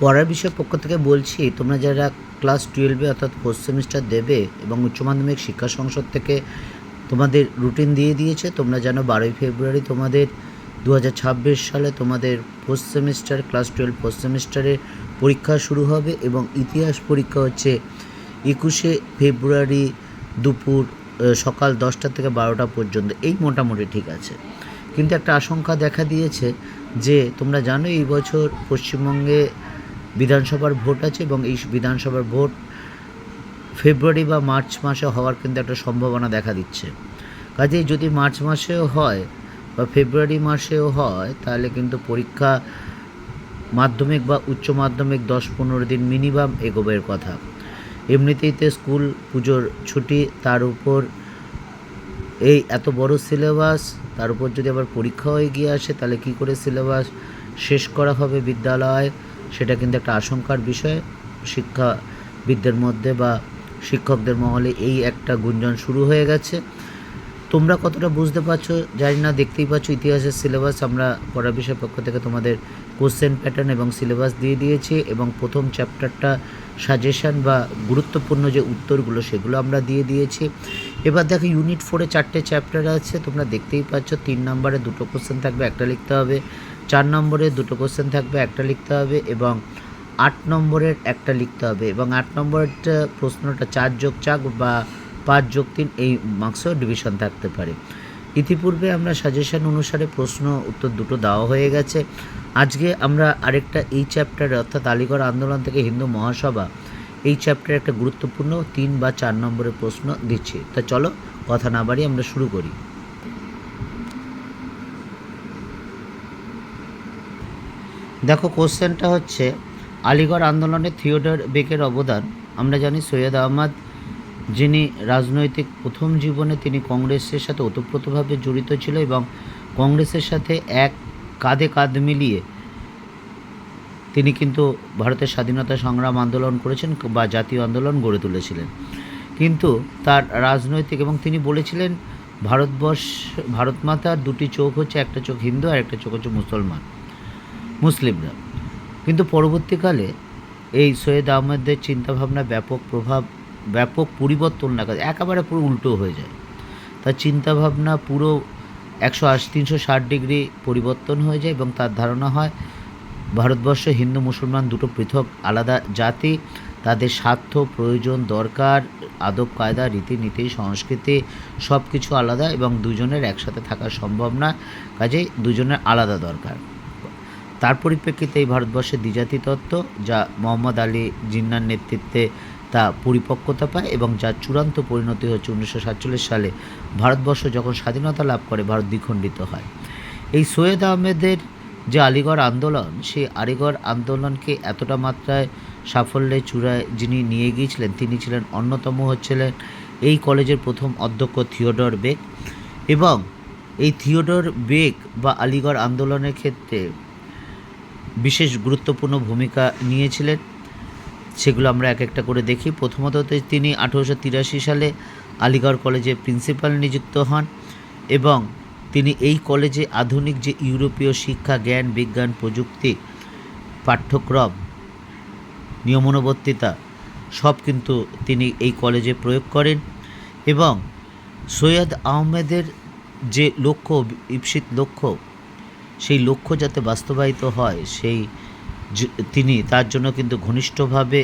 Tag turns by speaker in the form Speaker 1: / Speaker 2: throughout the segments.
Speaker 1: পড়ার বিষয় পক্ষ থেকে বলছি, তোমরা যারা ক্লাস টুয়েলভে অর্থাৎ ফোর্থ সেমিস্টার দেবে এবং উচ্চ মাধ্যমিক শিক্ষা সংসদ থেকে তোমাদের রুটিন দিয়ে দিয়েছে, তোমরা জানো বারোই ফেব্রুয়ারি তোমাদের দু হাজার ছাব্বিশ সালে তোমাদের fourth semester class twelve fourth সেমিস্টারের পরীক্ষা শুরু হবে এবং ইতিহাস পরীক্ষা হচ্ছে একুশে ফেব্রুয়ারি দুপুর সকাল দশটা থেকে বারোটা পর্যন্ত। এই মোটামুটি ঠিক আছে। কিন্তু একটা আশঙ্কা দেখা দিয়েছে যে তোমরা জানো এই বছর পশ্চিমবঙ্গে বিধানসভার ভোট আছে এবং এই বিধানসভার ভোট ফেব্রুয়ারি বা মার্চ মাসে হওয়ার কিন্তু একটা সম্ভাবনা দেখা দিচ্ছে। কাজেই যদি মার্চ মাসেও হয় বা ফেব্রুয়ারি মাসেও হয়, তাহলে কিন্তু পরীক্ষা মাধ্যমিক বা উচ্চ মাধ্যমিক দশ পনেরো দিন মিনিমাম এগোবের কথা। এমনিতেই তো স্কুল পুজোর ছুটি, তার উপর এই এত বড় সিলেবাস, তার উপর যদি আবার পরীক্ষা হয়ে গিয়ে আসে, তাহলে কি করে সিলেবাস শেষ করা হবে বিদ্যালয়? সেটা কিন্তু একটা আশঙ্কার বিষয়। শিক্ষাবিদদের মধ্যে বা শিক্ষকদের মহলে এই একটা গুঞ্জন শুরু হয়ে গেছে। তোমরা কতটা বুঝতে পারছ জানি না, দেখতেই পাচ্ছ ইতিহাসের সিলেবাস। আমরা পড়া বিষয়ের পক্ষ থেকে তোমাদের কোশ্চেন প্যাটার্ন এবং সিলেবাস দিয়ে দিয়েছি এবং প্রথম চ্যাপ্টারটা সাজেশন বা গুরুত্বপূর্ণ যে উত্তরগুলো সেগুলো আমরা দিয়ে দিয়েছি। এবার দেখো ইউনিট ফোরে চারটে চ্যাপ্টার আছে, তোমরা দেখতেই পাচ্ছ তিন নম্বরে দুটো কোশ্চেন থাকবে, একটা লিখতে হবে। চার নম্বরে দুটো কোশ্চেন থাকবে, একটা লিখতে হবে এবং আট নম্বরের একটা লিখতে হবে এবং আট নম্বরের প্রশ্নটা চার যোগ চার বা পাঁচ যোগ তিন এই মার্কসও ডিভিশন থাকতে পারে। ইতিপূর্বে আমরা সাজেশন অনুসারে প্রশ্ন উত্তর দুটো দেওয়া হয়ে গেছে। আজকে আমরা আরেকটা এই চ্যাপ্টারে অর্থাৎ আলিগড় আন্দোলন থেকে হিন্দু মহাসভা এই চ্যাপ্টারে একটা গুরুত্বপূর্ণ তিন বা চার নম্বরের প্রশ্ন দিচ্ছি। তা চলো কথা না বাড়িয়ে আমরা শুরু করি। দেখো, কোশ্চেনটা হচ্ছে, আলিগড় আন্দোলনে থিওডর বেকের অবদান। আমরা জানি সৈয়দ আহমদ, যিনি রাজনৈতিক প্রথম জীবনে তিনি কংগ্রেসের সাথে ওতপ্রোতভাবে জড়িত ছিল এবং কংগ্রেসের সাথে এক কাঁধে কাঁধ মিলিয়ে তিনি কিন্তু ভারতের স্বাধীনতা সংগ্রাম আন্দোলন করেছেন বা জাতীয় আন্দোলন গড়ে তুলেছিলেন। কিন্তু তার রাজনৈতিক এবং তিনি বলেছিলেন, ভারতবর্ষ, ভারত মাতার দুটি চোখ হচ্ছে একটা চোখ হিন্দু আর একটা চোখ হচ্ছে মুসলমান। মুসলিমরা। কিন্তু পরবর্তীকালে এই সৈয়দ আহমেদের চিন্তাভাবনা ব্যাপক প্রভাব, ব্যাপক পরিবর্তন না একেবারে পুরো উল্টো হয়ে যায়। তার চিন্তাভাবনা পুরো একশো আশি, তিনশো ষাট ডিগ্রি পরিবর্তন হয়ে যায় এবং তার ধারণা হয়, ভারতবর্ষ, হিন্দু, মুসলমান দুটো পৃথক আলাদা জাতি, তাদের স্বার্থ, প্রয়োজন, দরকার, আদব, কায়দা, রীতিনীতি, সংস্কৃতি সব কিছু আলাদা এবং দুজনের একসাথে থাকা সম্ভব না। কাজেই দুজনের আলাদা দরকার। তার পরিপ্রেক্ষিতে এই ভারতবর্ষের দ্বিজাতি তত্ত্ব, যা মোহাম্মদ আলী জিন্নার নেতৃত্বে তা পরিপক্কতা পায় এবং যার চূড়ান্ত পরিণতি হচ্ছে উনিশশো সাতচল্লিশ সালে, ভারতবর্ষ যখন স্বাধীনতা লাভ করে, ভারত দ্বিখণ্ডিত হয়। এই সৈয়দ আহমেদের যে আলিগড় আন্দোলন, সেই আলিগড় আন্দোলনকে এতটা মাত্রায় সাফল্যে চূড়ায় যিনি নিয়ে গিয়েছিলেন, তিনি ছিলেন অন্যতম হচ্ছিলেন এই কলেজের প্রথম অধ্যক্ষ থিওডর বেগ এবং এই থিওডর বেগ বা আলিগড় আন্দোলনের ক্ষেত্রে বিশেষ গুরুত্বপূর্ণ ভূমিকা নিয়েছিলেন। সেগুলো আমরা এক একটা করে দেখি। প্রথমত তিনি আঠেরোশো তিরাশি সালে আলিগড় কলেজে প্রিন্সিপাল নিযুক্ত হন এবং তিনি এই কলেজে আধুনিক যে ইউরোপীয় শিক্ষা, জ্ঞান, বিজ্ঞান, প্রযুক্তি, পাঠ্যক্রম, নিয়মানুবর্তিতা, সব কিন্তু তিনি এই কলেজে প্রয়োগ করেন এবং সৈয়দ আহমেদের যে লক্ষ্য ঈপ্সিত লক্ষ্য সেই লক্ষ্য যাতে বাস্তবায়িত হয়, সেই তিনি তার জন্য কিন্তু ঘনিষ্ঠভাবে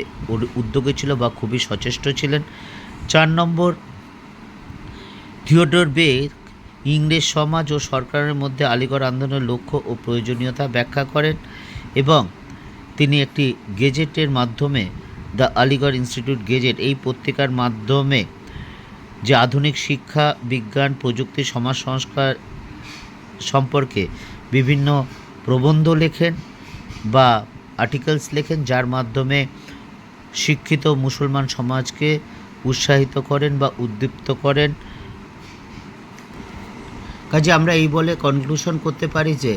Speaker 1: উদ্যোগে ছিল বা খুবই সচেষ্ট ছিলেন। চার নম্বর, থিওডর বেগ ইংরেজ সমাজ ও সরকারের মধ্যে আলিগড় আন্দোলনের লক্ষ্য ও প্রয়োজনীয়তা ব্যাখ্যা করেন এবং তিনি একটি গেজেটের মাধ্যমে দ্য আলিগড় ইনস্টিটিউট গেজেট এই পত্রিকার মাধ্যমে যে আধুনিক শিক্ষা, বিজ্ঞান, প্রযুক্তি, সমাজ সংস্কার সম্পর্কে বিভিন্ন প্রবন্ধ লেখেন বা আর্টিকেলস লেখেন, যার মাধ্যমে শিক্ষিত মুসলমান সমাজকে উৎসাহিত করেন বা উদ্দীপ্ত করেন। কাজে আমরা এই বলে কনক্লুশন করতে পারি যে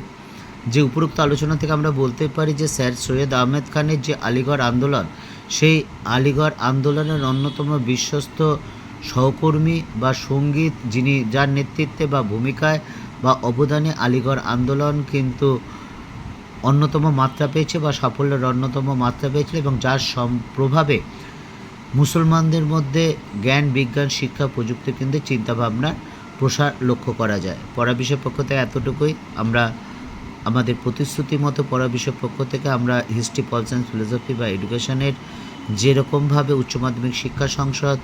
Speaker 1: যে উপরোক্ত আলোচনা থেকে আমরা বলতে পারি যে, স্যার সৈয়দ আহমেদ খানের যে আলিগড় আন্দোলন, সেই আলিগড় আন্দোলনের অন্যতম বিশ্বস্ত সহকর্মী বা সংগীত যিনি, যার নেতৃত্বে বা ভূমিকায় বা অবদানে আলিগড় আন্দোলন কিন্তু অন্যতম মাত্রা পেয়েছে বা সাফল্যের অন্যতম মাত্রা পেয়েছিল এবং যার প্রভাবে মুসলমানদের মধ্যে জ্ঞান, বিজ্ঞান, শিক্ষা, প্রযুক্তি কেন্দ্রে চিন্তাভাবনার প্রসার লক্ষ্য করা যায়। পড়া বিষয় পক্ষ থেকে এতটুকুই। আমরা আমাদের প্রতিশ্রুতি মতো পড়া বিষয় পক্ষ থেকে আমরা হিস্ট্রি পল সায়েন্স ফিলোসফি বা এডুকেশনের যেরকমভাবে উচ্চ মাধ্যমিক শিক্ষা সংসদ,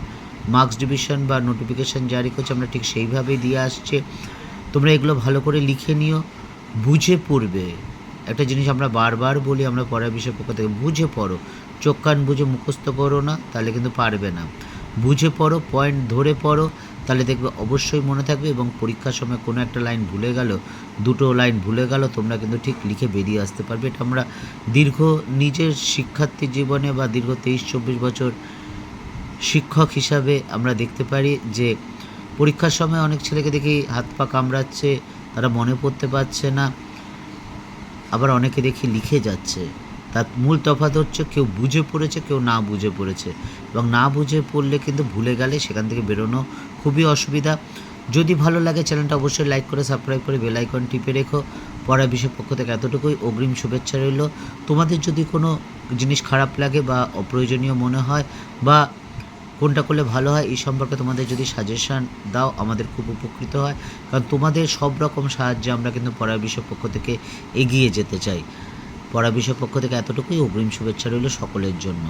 Speaker 1: মার্কস ডিভিশন বা নোটিফিকেশন জারি করছে, আমরা ঠিক সেইভাবেই দিয়ে আসছে। তোমরা এগুলো ভালো করে লিখে নিও। বুঝে পড়বে। একটা জিনিস আমরা বারবার বলি, আমরা পড়ার বিষয় পক্ষ থেকে, বুঝে পড়ো। চোখ কান বুঝে মুখস্থ করো না, তাহলে কিন্তু পারবে না। বুঝে পড়ো পয়েন্ট ধরে পড়ো, তাহলে দেখবে অবশ্যই মনে থাকবে এবং পরীক্ষার সময় কোনো একটা লাইন ভুলে গেল, দুটো লাইন ভুলে গেল, তোমরা কিন্তু ঠিক লিখে বেরিয়ে আসতে পারবে। এটা আমরা দীর্ঘ নিজের শিক্ষার্থী জীবনে বা দীর্ঘ তেইশ, চব্বিশ বছর শিক্ষক হিসাবে আমরা দেখতে পারি যে পরীক্ষার সময় অনেক ছেলেকে দেখি হাত পা কামড়াচ্ছে, তারা মনে পড়তে পারছে না। আবার অনেকে দেখি লিখে যাচ্ছে। তার মূল তফাৎ হচ্ছে কেউ বুঝে পড়েছে, কেউ না বুঝে পড়েছে। এবং না বুঝে পড়লে কিন্তু ভুলে গেলে সেখান থেকে বেরোনো খুবই অসুবিধা। যদি ভালো লাগে চ্যানেলটা অবশ্যই লাইক করে, সাবস্ক্রাইব করে, বেল আইকন টিপে রেখো। পড়া বিষয় পক্ষ থেকে এতটুকুই। অগ্রিম শুভেচ্ছা রইল। তোমাদের যদি কোনো জিনিস খারাপ লাগে বা অপ্রয়োজনীয় মনে হয় বা কোনটা করলে ভালো হয়, এই সম্পর্কে তোমাদের যদি সাজেশান দাও, আমাদের খুব উপকৃত হয়। কারণ তোমাদের সব রকম সাহায্যে আমরা কিন্তু পড়ার বিষয় পক্ষ থেকে এগিয়ে যেতে চাই। পড়া বিষয় পক্ষ থেকে এতটুকুই অগ্রিম শুভেচ্ছা রইল সকলের জন্য।